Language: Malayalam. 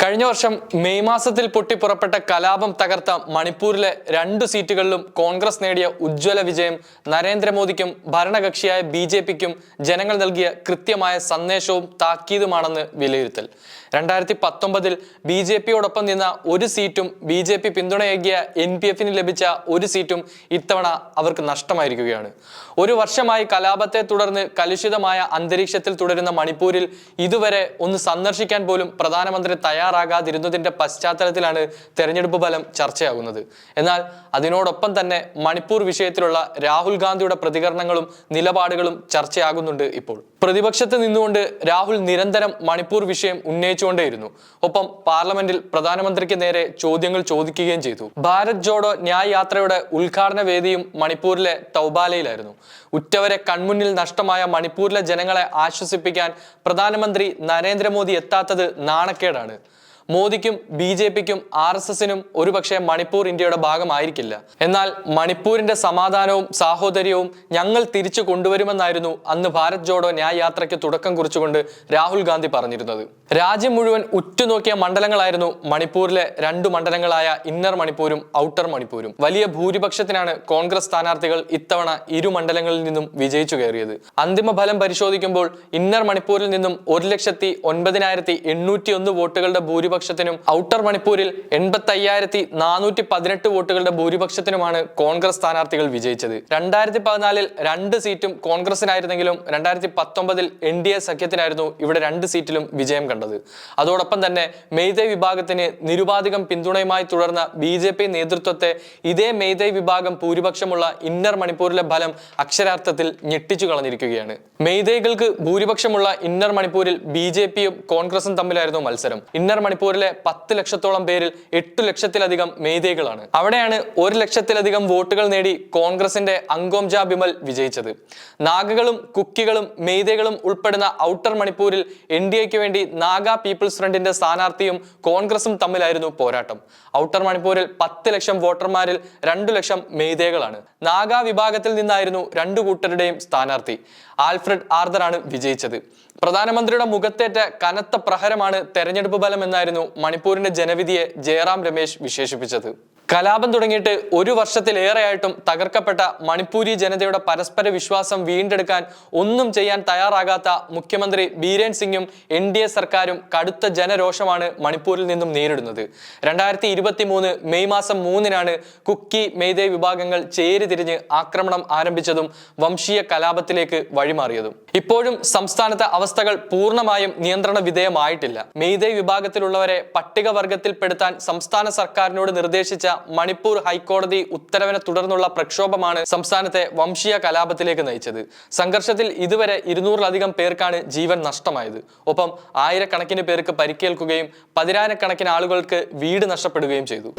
കഴിഞ്ഞ വർഷം മെയ് മാസത്തിൽ പൊട്ടിപ്പുറപ്പെട്ട കലാപം തകർത്ത മണിപ്പൂരിലെ രണ്ട് സീറ്റുകളിലും കോൺഗ്രസ് നേടിയ ഉജ്ജ്വല വിജയം നരേന്ദ്രമോദിക്കും ഭരണകക്ഷിയായ ബി ജെ പിക്കും ജനങ്ങൾ നൽകിയ കൃത്യമായ സന്ദേശവും താക്കീതുമാണെന്ന് വിലയിരുത്തൽ. രണ്ടായിരത്തി പത്തൊമ്പതിൽ ബി ജെ പിയോടൊപ്പം നിന്ന ഒരു സീറ്റും ബി ജെ പി പിന്തുണയേകിയ എൻ പി എഫിന് ലഭിച്ച ഒരു സീറ്റും ഇത്തവണ അവർക്ക് നഷ്ടമായിരിക്കുകയാണ്. ഒരു വർഷമായി കലാപത്തെ തുടർന്ന് കലുഷിതമായ അന്തരീക്ഷത്തിൽ തുടരുന്ന മണിപ്പൂരിൽ ഇതുവരെ ഒന്ന് സന്ദർശിക്കാൻ പോലും പ്രധാനമന്ത്രി തയ്യാറാകാതിരുന്നതിന്റെ പശ്ചാത്തലത്തിലാണ് തെരഞ്ഞെടുപ്പ് ഫലം ചർച്ചയാകുന്നത്. എന്നാൽ അതിനോടൊപ്പം തന്നെ മണിപ്പൂർ വിഷയത്തിലുള്ള രാഹുൽ ഗാന്ധിയുടെ പ്രതികരണങ്ങളും നിലപാടുകളും ചർച്ചയാകുന്നുണ്ട് ഇപ്പോൾ. പ്രതിപക്ഷത്ത് നിന്നുകൊണ്ട് രാഹുൽ നിരന്തരം മണിപ്പൂർ വിഷയം ഉന്നയിച്ചുകൊണ്ടേയിരുന്നു. ഒപ്പം പാർലമെന്റിൽ പ്രധാനമന്ത്രിക്ക് നേരെ ചോദ്യങ്ങൾ ചോദിക്കുകയും ചെയ്തു. ഭാരത് ജോഡോ ന്യായ് യാത്രയുടെ ഉദ്ഘാടന വേദിയും മണിപ്പൂരിലെ തൗബാലയിലായിരുന്നു. ഉറ്റവരെ കൺമുന്നിൽ നഷ്ടമായ മണിപ്പൂരിലെ ജനങ്ങളെ ആശ്വസിപ്പിക്കാൻ പ്രധാനമന്ത്രി നരേന്ദ്രമോദി എത്താത്തത് നാണക്കേടാണ്. മോദിക്കും ബി ജെ പിക്കും ആർ എസ് എസിനും ഒരുപക്ഷെ മണിപ്പൂർ ഇന്ത്യയുടെ ഭാഗമായിരിക്കില്ല. എന്നാൽ മണിപ്പൂരിന്റെ സമാധാനവും സാഹോദര്യവും ഞങ്ങൾ തിരിച്ചു കൊണ്ടുവരുമെന്നായിരുന്നു അന്ന് ഭാരത് ജോഡോ ന്യായ യാത്രയ്ക്ക് തുടക്കം കുറിച്ചുകൊണ്ട് രാഹുൽ ഗാന്ധി പറഞ്ഞിരുന്നത്. രാജ്യം മുഴുവൻ ഉറ്റുനോക്കിയ മണ്ഡലങ്ങളായിരുന്നു മണിപ്പൂരിലെ രണ്ടു മണ്ഡലങ്ങളായ ഇന്നർ മണിപ്പൂരും ഔട്ടർ മണിപ്പൂരും. വലിയ ഭൂരിപക്ഷത്തിനാണ് കോൺഗ്രസ് സ്ഥാനാർത്ഥികൾ ഇത്തവണ ഇരു മണ്ഡലങ്ങളിൽ നിന്നും വിജയിച്ചു കയറിയത്. അന്തിമ ഫലം പരിശോധിക്കുമ്പോൾ ഇന്നർ മണിപ്പൂരിൽ നിന്നും ഒരു ലക്ഷത്തി ഒൻപതിനായിരത്തി എണ്ണൂറ്റി ഒന്ന് വോട്ടുകളുടെ ഭൂരിപക്ഷത്തിനും ഔട്ടർ മണിപ്പൂരിൽ എൺപത്തി അയ്യായിരത്തി നാനൂറ്റി പതിനെട്ട് വോട്ടുകളുടെ ഭൂരിപക്ഷത്തിനുമാണ് കോൺഗ്രസ് സ്ഥാനാർത്ഥികൾ വിജയിച്ചത്. രണ്ടായിരത്തി പതിനാലിൽ രണ്ട് സീറ്റും കോൺഗ്രസിനായിരുന്നെങ്കിലും രണ്ടായിരത്തി പത്തൊമ്പതിൽ എൻ ഡി എ സഖ്യത്തിനായിരുന്നു ഇവിടെ രണ്ട് സീറ്റിലും വിജയം കണ്ടത്. അതോടൊപ്പം തന്നെ മെയ്തേ വിഭാഗത്തിന് നിരുപാധികം പിന്തുണയുമായി തുടർന്ന ബി ജെ പി നേതൃത്വത്തെ ഇതേ മെയ്തേ വിഭാഗം ഭൂരിപക്ഷമുള്ള ഇന്നർ മണിപ്പൂരിലെ ഫലം അക്ഷരാർത്ഥത്തിൽ ഞെട്ടിച്ചു കളഞ്ഞിരിക്കുകയാണ്. മെയ്തേകൾക്ക് ഭൂരിപക്ഷമുള്ള ഇന്നർ മണിപ്പൂരിൽ ബി ജെ പിയും കോൺഗ്രസും തമ്മിലായിരുന്നു മത്സരം. ഇന്നർ മണിപ്പൂരിലെ പത്ത് ലക്ഷത്തോളം പേരിൽ എട്ടു ലക്ഷത്തിലധികം മേധേകളാണ്. അവിടെയാണ് ഒരു ലക്ഷത്തിലധികം വോട്ടുകൾ നേടി കോൺഗ്രസിന്റെ അങ്കോംജ ബിമൽ വിജയിച്ചത്. നാഗകളും കുക്കികളും മെയ്തേകളും ഉൾപ്പെടുന്ന ഔട്ടർ മണിപ്പൂരിൽ എൻ ഡി എക്ക് വേണ്ടി നാഗ പീപ്പിൾസ് ഫ്രണ്ടിന്റെ സ്ഥാനാർത്ഥിയും കോൺഗ്രസും തമ്മിലായിരുന്നു പോരാട്ടം. ഔട്ടർ മണിപ്പൂരിൽ പത്ത് ലക്ഷം വോട്ടർമാരിൽ രണ്ടു ലക്ഷം മെയ്തേകളാണ് നാഗ വിഭാഗത്തിൽ നിന്നായിരുന്നു രണ്ടു കൂട്ടരുടെയും സ്ഥാനാർത്ഥി. ആൽഫ്രഡ് ആർദറാണ് വിജയിച്ചത്. പ്രധാനമന്ത്രിയുടെ മുഖത്തേറ്റ കനത്ത പ്രഹരമാണ് തെരഞ്ഞെടുപ്പ് ഫലം എന്നായിരുന്നു മണിപ്പൂരിന്റെ ജനവിധിയെ ജയറാം രമേശ് വിശേഷിപ്പിച്ചത്. കലാപം തുടങ്ങിയിട്ട് ഒരു വർഷത്തിലേറെയായിട്ടും തകർക്കപ്പെട്ട മണിപ്പൂരി ജനതയുടെ പരസ്പര വിശ്വാസം വീണ്ടെടുക്കാൻ ഒന്നും ചെയ്യാൻ തയ്യാറാകാത്ത മുഖ്യമന്ത്രി ബീരേൻ സിംഗും എൻ ഡി എ സർക്കാരും കടുത്ത ജനരോഷമാണ് മണിപ്പൂരിൽ നിന്നും നേരിടുന്നത്. രണ്ടായിരത്തി ഇരുപത്തി മൂന്ന് മെയ് മാസം മൂന്നിനാണ് കുക്കി മെയ്തേ വിഭാഗങ്ങൾ ചേരിതിരിഞ്ഞ് ആക്രമണം ആരംഭിച്ചതും വംശീയ കലാപത്തിലേക്ക് വഴിമാറിയതും. ഇപ്പോഴും സംസ്ഥാനത്തെ അവസ്ഥകൾ പൂർണമായും നിയന്ത്രണ വിധേയമായിട്ടില്ല. മെയ്തേ വിഭാഗത്തിലുള്ളവരെ പട്ടികവർഗത്തിൽപ്പെടുത്താൻ സംസ്ഥാന സർക്കാരിനോട് നിർദ്ദേശിച്ച മണിപ്പൂർ ഹൈക്കോടതി ഉത്തരവിനെ തുടർന്നുള്ള പ്രക്ഷോഭമാണ് സംസ്ഥാനത്തെ വംശീയ കലാപത്തിലേക്ക് നയിച്ചത്. സംഘർഷത്തിൽ ഇതുവരെ ഇരുന്നൂറിലധികം പേർക്കാണ് ജീവൻ നഷ്ടമായത്. ഒപ്പം ആയിരക്കണക്കിന് പേർക്ക് പരിക്കേൽക്കുകയും പതിനായിരക്കണക്കിന് ആളുകൾക്ക് വീട് നഷ്ടപ്പെടുകയും ചെയ്തു.